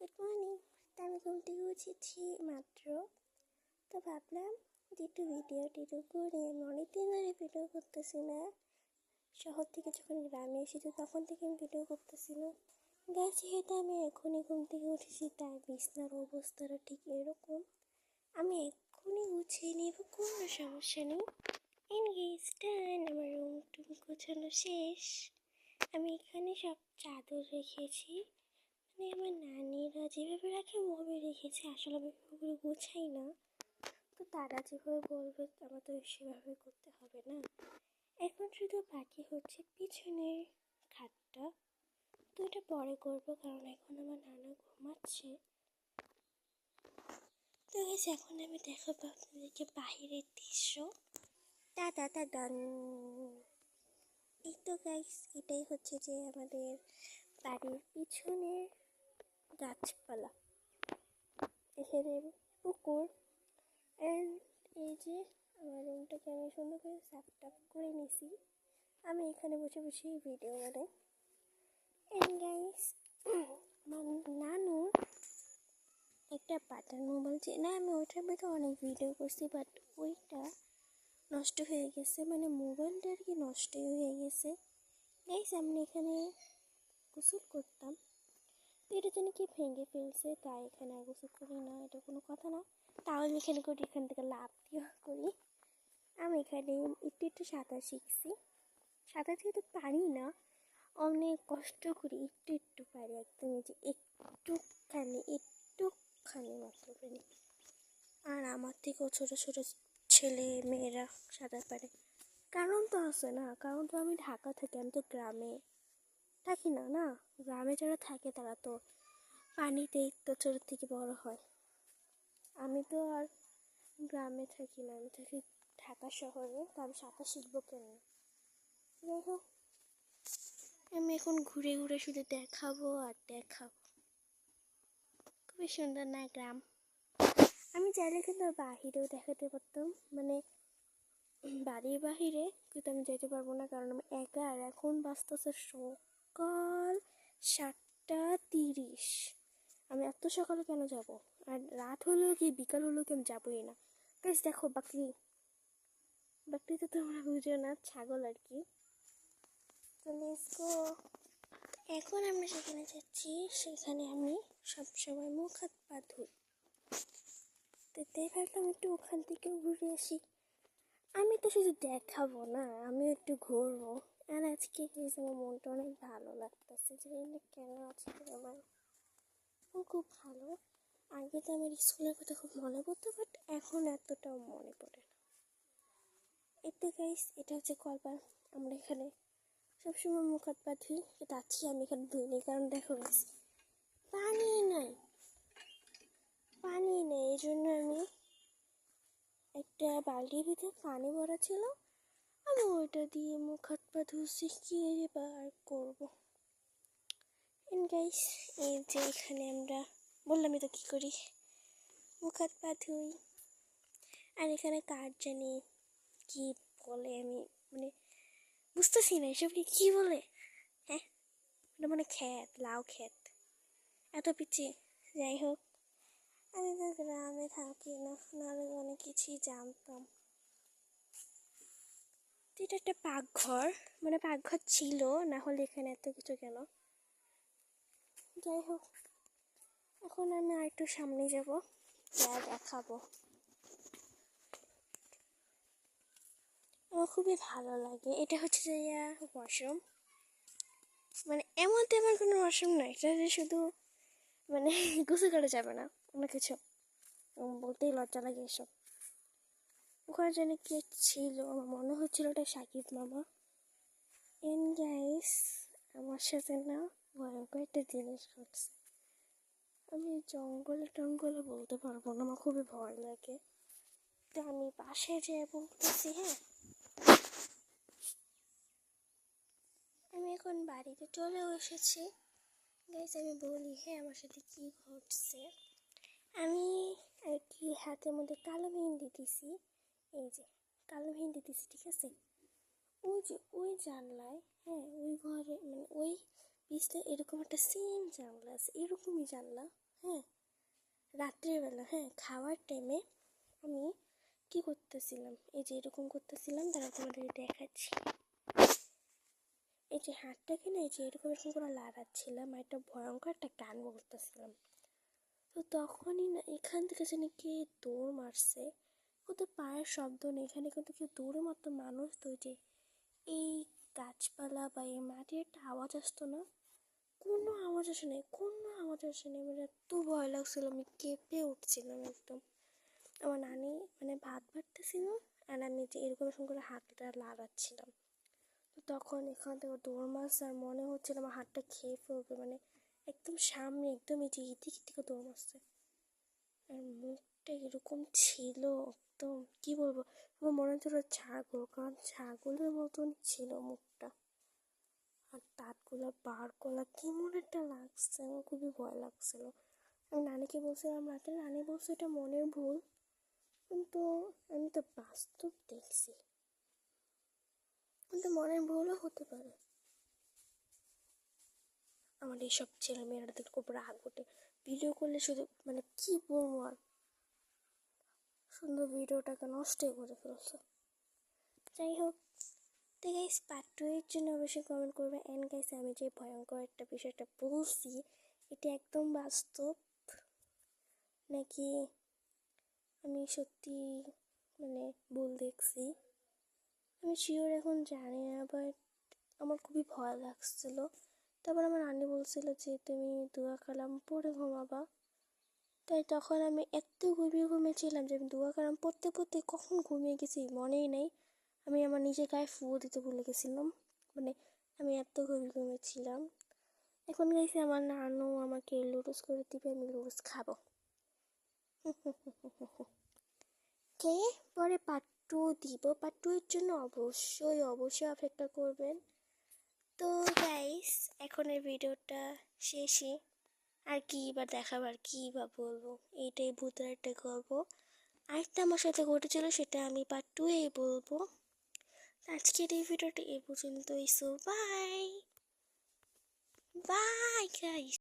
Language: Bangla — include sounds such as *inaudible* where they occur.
গুড মর্নিং আমি ঘুম থেকে উঠেছি মাত্র। তো ভাবলাম যে একটু ভিডিও টিডিও করে আমি অনেকদিন ধরে ভিডিও করতেছি না। শহর থেকে যখন গ্রামে এসেছি তখন থেকে আমি ভিডিও করতেছি না। গেছি যেহেতু আমি এখনই ঘুম থেকে উঠেছি, তাই বিছনার অবস্থাটা ঠিক এরকম। আমি এক্ষুনি গুছিয়ে নেব, কোনো সমস্যা নেই। এনগেজ আমার রুম টুম গোছানো শেষ। আমি এখানে সব চাদর রেখেছি। মানে আমার নানিরা যেভাবে রাখে ওভাবে রেখেছি, আসলে আমি ওগুলো গোছাই না। তো তারা যেভাবে বলবে, আমার তো সেভাবে করতে হবে না। এখন শুধু বাকি হচ্ছে পিছনের খাটটা। তো এটা পরে করব, কারণ এখন আমার নানা ঘুমাচ্ছে। তো গেছে এখন আমি দেখাবো আপনাদেরকে বাহিরের দৃশ্য। টাটা টাডান এই তো গাইস এটাই হচ্ছে যে আমাদের বাড়ির পিছনের গাছপালা। এখানে পুকুর। অ্যান্ড এই যে আমার রুমটাকে আমি সুন্দর করে টাফ করে নিছি। আমি এখানে বসে বসেই ভিডিও বানাই। অ্যান্ড গাইস আমার নানুর একটা বাটন মোবাইল ছিল না, আমি ওইটার মধ্যে অনেক ভিডিও করছি বাট ওইটা নষ্ট হয়ে গেছে। মানে মোবাইলটা আর কি নষ্টই হয়ে গেছে। গাইস আমি এখানে গোসল করতাম। এটা যেন কি ভেঙে ফেলছে, তাই এখানে আর গোসল করি না, এটা কোনো কথা না। তাও আমি এখানে করি, এখান থেকে লাভ দিয়ে করি। আমি এখানে একটু একটু সাঁতার শিখছি। সাঁতার থেকে তো পারি না, অনেক কষ্ট করি, একটু একটু পারি একদম যে একটুখানি একটুখানি মাত্র পারি। আর আমার থেকেও ছোটো ছোটো ছেলে মেয়েরা সাঁতার পারে। কারণ তো আছে না, কারণ তো আমি ঢাকা থাকি, আমি তো গ্রামে থাকি না না? গ্রামে যারা থাকে তারা তো পানিতেই তো ছোটোর থেকে বড় হয়। আমি তো আর গ্রামে থাকি না, আমি থাকি ঢাকা শহরে, তো আমি সাঁতার শিখব কেন যাই হোক, আমি এখন ঘুরে ঘুরে শুধু দেখাবো আর দেখাবো। খুবই সুন্দর না গ্রাম? আমি চাইলে কিন্তু বাহিরেও দেখাতে পারতাম মানে বাড়ির বাহিরে কিন্তু আমি যেতে পারব না, কারণ আমি একা আর এখন বাজতেছে সকাল সাতটা তিরিশ। আমি এত সকালে কেন যাব? আর রাত হলেও কি, বিকাল হলেও কি আমি যাবোই না? বেশ দেখো, বাকরি। বাকরি তো তোমরা বুঝো না, ছাগল আর কি। তো এখন আমরা সেখানে যাচ্ছি, সেখানে আমি সবসময় মুখ, হাত, পা ধুই। তো তাই ভাবলাম একটু ওখান থেকে ঘুরে আসি। আমি তো শুধু দেখাবো না আমি একটু ঘুরবো। আর আজকে গেছে আমার মনটা অনেক ভালো লাগতেছে যে কেন আজকে আমার খুব ভালো। আগে তো আমার স্কুলের কথা খুব মনে পড়তো বাট এখন এতটাও মনে পড়ে না। এতে গাইস এটা হচ্ছে কলপার আমরা এখানে সবসময় মুখ হাত পা আমি এখানে ধুইনি কারণ দেখো গাইস পানি নাই। পানি নেই এই জন্য আমি একটা বালতির ভিতরে পানি ভরা ছিল। আমি ওইটা দিয়ে মুখ হাত পা ধুচ্ছি কি এবার করব। গাইস এই যে এখানে আমরা বললামই তো কী করি? মুখ হাত পা ধুই। আর এখানে কার জানি কি বলে আমি মানে বুঝতেছি না এসবকে কি বলে? হ্যাঁ? এটা মানে ক্ষেত লাউ ক্ষেত এত পিছিয়ে যাই হোক। আমি তো গ্রামে থাকি না, নাহলে অনেক কিছুই জানতাম। এটা একটা পাকঘর। মানে পাকঘর ছিল, না হলে এখানে এত কিছু কেন? যাই হোক, এখন আমি আর একটু সামনে যাব, যা দেখাবো। আমার খুবই ভালো লাগে। এটা হচ্ছে যে ওয়াশরুম মানে এমন তেমন কোনো ওয়াশরুম নয় এটা যে শুধু মানে *laughs* গোসল করা যাবে না, অন্য কিছু। বলতেই লজ্জা লাগে এসব। ওখানে জানি কে ছিল? আমার মনে হচ্ছিল ওটা সাকিব মামা। এন গাইস আমার সাথে না ভয়ঙ্কর একটা জিনিস ঘটছে। আমি জঙ্গলে টঙ্গলে বলতে পারব না, আমার খুবই ভয় লাগে। তো আমি পাশে যেয়ে বলতেছি হ্যাঁ? আমি এখন বাড়িতে চলে এসেছি। গাইস আমি বলি হ্যাঁ আমার সাথে কী ঘটছে? আমি আর কি হাতের মধ্যে কালো মেহেন্দি দিছি এই যে, কালো মেহেন্দি দিছি, ঠিক আছে? ওই যে, ওই জানলায় হ্যাঁ ওই ঘরে মানে ওই বিছনায় এরকম একটা সেম জানলা আছে, এরকমই জানলা হ্যাঁ? রাত্রেবেলা হ্যাঁ খাওয়ার টাইমে আমি কি করতেছিলাম? এই যে, এরকম করতেছিলাম, তারা তোমাদের দেখাচ্ছি। এই যে হাতটাকে না এই যে এরকম এরকম করে লাড়াচ্ছিলাম, আর একটা ভয়ঙ্কর একটা গান বলতেছিলাম। তো তখনই না, এখান থেকে যেন কে দৌড় মারছে ওদের পায়ের শব্দ নেই। এখানে কিন্তু কেউ দৌড়ে মারতো মানুষ তো যে এই গাছপালা বা এই মাটির একটা আওয়াজ আসতো না? কোনো আওয়াজ আসে নাই, কোনো আওয়াজ আসে নাই। আমার এত ভয় লাগছিল, আমি কেঁপে উঠছিলাম একদম। আমার নানি মানে ভাত বাড়তেছিল আর আমি যে এরকম এরকম করে হাতটা লাগাচ্ছিলাম। তো তখন এখান থেকে দৌড় মাছ আর মনে হচ্ছিল আমার হাতটা খেয়ে ফেলবে মানে একদম সামনে একদম এই যে এদিক থেকে দৌড় মারছে। আর মুখটা এরকম ছিল একদম, কি বলব? আমার মনে হচ্ছিল ছাগল, কারণ ছাগলের মতন ছিল মুখটা। আর দাঁতগুলো বার করা কেমন একটা লাগছে, আমার খুবই ভয় লাগছিল। আমি নানিকে বলছিলাম, রাতে নানি বলছে এটা মনের ভুল, কিন্তু আমি তো বাস্তব দেখছি। কিন্তু মনের ভুলও হতে পারে। আমার এইসব ছেলে মেয়েরা খুব রাগ ওঠে। ভিডিও করলে শুধু মানে কি বলব আর? সুন্দর ভিডিওটাকে নষ্টই করে ফেলছে। যাই হোক, তো গাইস পার্ট টু এর জন্য অবশ্যই কমেন্ট করবে। অ্যান্ড গাইস আমি যে ভয়ঙ্কর একটা বিষয়টা বলছি, এটা একদম বাস্তব। নাকি আমি সত্যি মানে ভুল দেখছি? আমি শিওর এখন জানি না বাট আমার খুবই ভয় লাগছিল। তারপর আমার নানি বলছিল যে, তুমি দুয়া কালাম পড়ে ঘুমাবা। তাই তখন আমি এত ঘুমিয়ে ঘুমিয়েছিলাম যে আমি দুয়া কালাম পড়তে পড়তে কখন ঘুমিয়ে গেছি মনেই নেই। আমি আমার নিজের গায়ে ফুয়ো দিতে ভুলে গেছিলাম। মানে আমি এত ঘুমিয়ে ঘুমিয়েছিলাম এখন গেছি আমার নানু আমাকে লুডুস করে দিবে, আমি লুডুস খাব। *laughs* কে? পরে পার্ট টু দিব। পার্ট টু এর জন্য অবশ্যই অবশ্যই অপেক্ষা করবেন। তো গাইস এখন এই ভিডিওটা শেষই আর কি বা দেখাবার কি বা বলব। এইটাই ভূতের একটা গল্প। আরেকটা আমার সাথে ঘটেছিল, সেটা আমি পার্ট টু এই বলব। আজকের এই ভিডিওটা এ পর্যন্তই। So bye bye guys